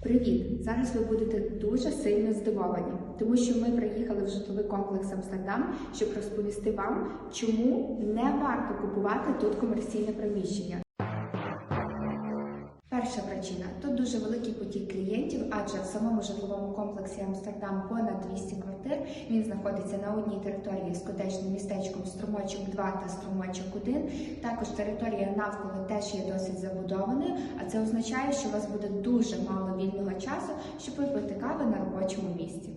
Привіт! Зараз ви будете дуже сильно здивовані, тому що ми приїхали в житловий комплекс Амстердам, щоб розповісти вам, чому не варто купувати тут комерційне приміщення. Перша причина тут дуже великий потік адже в самому житловому комплексі Амстердам понад 200 квартир. Він знаходиться на одній території з котечним містечком Струмочок 2 та Струмочок 1. Також територія навколо теж є досить забудованою, а це означає, що у вас буде дуже мало вільного часу, щоб випити кави на робочому місці.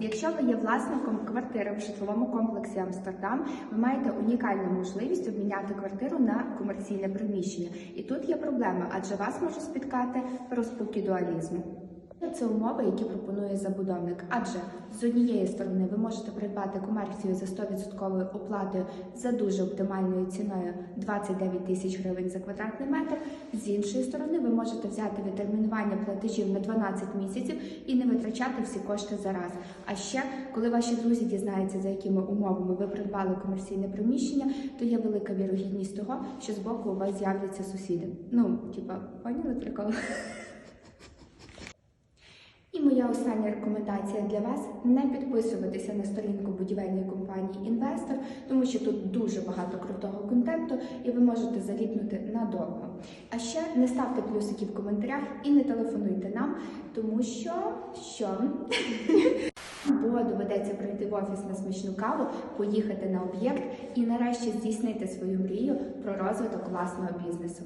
Якщо ви є власником квартири в житловому комплексі Амстердам, ви маєте унікальну можливість обміняти квартиру на комерційне приміщення. І тут є проблема, адже вас може спіткати розпуки дуалізму. Це умови, які пропонує забудовник. Адже з однієї сторони ви можете придбати комерцію за 100% оплатою за дуже оптимальною ціною 29 тисяч гривень за квадратний метр. З іншої сторони, ви можете взяти відтермінування платежів на 12 місяців і не витрачати всі кошти зараз. А ще, коли ваші друзі дізнаються, за якими умовами ви придбали комерційне приміщення, то є велика вірогідність того, що з боку у вас з'являться сусіди. Ну, типа, поняли прикол? Остання рекомендація для вас не підписуватися на сторінку будівельної компанії Інвестор, тому що тут дуже багато крутого контенту, і ви можете заліпнути надовго. А ще не ставте плюсики в коментарях і не телефонуйте нам, тому що що. Або доведеться прийти в офіс на смачну каву, поїхати на об'єкт і нарешті здійснити свою мрію про розвиток власного бізнесу.